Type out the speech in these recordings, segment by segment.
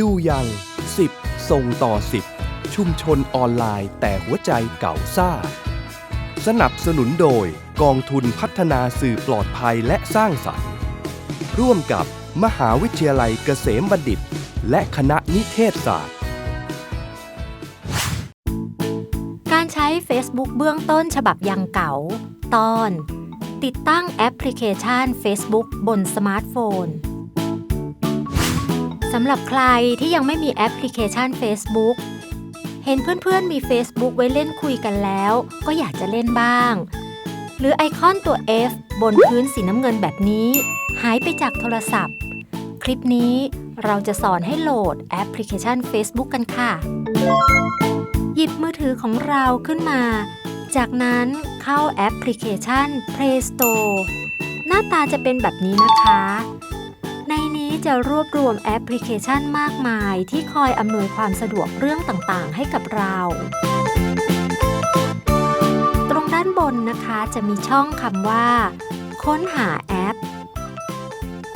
ดูยัง 10 ส่งต่อ 10 ชุมชนออนไลน์แต่หัวใจเก่าซ่า สนับสนุนโดยกองทุนพัฒนาสื่อปลอดภัยและสร้างสรรค์ ร่วมกับมหาวิทยาลัยเกษมบัณฑิต และคณะนิเทศศาสตร์ การใช้ Facebook เบื้องต้นฉบับยังเก่า ตอน ติดตั้งแอปพลิเคชัน Facebook บนสมาร์ทโฟนำหรับใครที่ยังไม่มีแอปพลิเคชัน Facebook เห็นเพื่อนๆมี Facebook ไว้เล่นคุยกันแล้ว ก็อยากจะเล่นบ้าง หรือไอคอนตัว F บนพื้นสีน้ำเงินแบบนี้ หายไปจากโทรศัพท์ คลิปนี้เราจะสอนให้โหลดแอปพลิเคชัน Facebook กันค่ะ หยิบมือถือของเราขึ้นมา จากนั้นเข้าแอปพลิเคชัน Play Store หน้าตาจะเป็นแบบนี้นะคะ จะรวบรวมแอปพลิเคชันมากมาย ที่คอยอำนวยความสะดวกเรื่องต่างๆ ให้กับเรา ตรงด้านบนนะคะจะมีช่องคำว่า ค้นหาแอป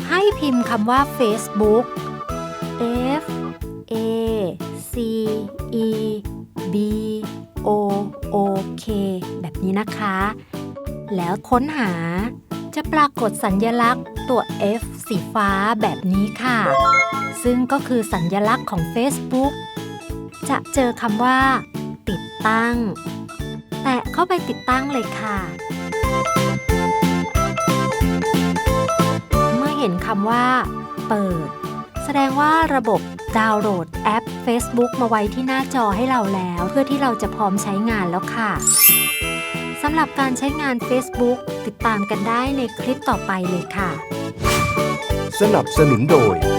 ให้พิมพ์คำว่า Facebook F A C E B O O K แบบนี้นะคะ แล้วค้นหาจะปรากฏสัญญลักษณ์ตัว F สีฟ้าแบบนี้ค่ะ ซึ่งก็คือสัญญลักษณ์ของ Facebook จะเจอคำว่า ติดตั้ง แตะเข้าไปติดตั้งเลยค่ะ เมื่อเห็นคำว่า เปิด แสดงว่าระบบดาวน์โหลดแอป Facebook มาไว้ที่หน้าจอให้เราแล้ว เพื่อที่เราจะพร้อมใช้งานแล้วค่ะสำหรับการใช้งาน Facebook ติดตามกันได้ในคลิปต่อไปเลยค่ะส นับสนุนโดย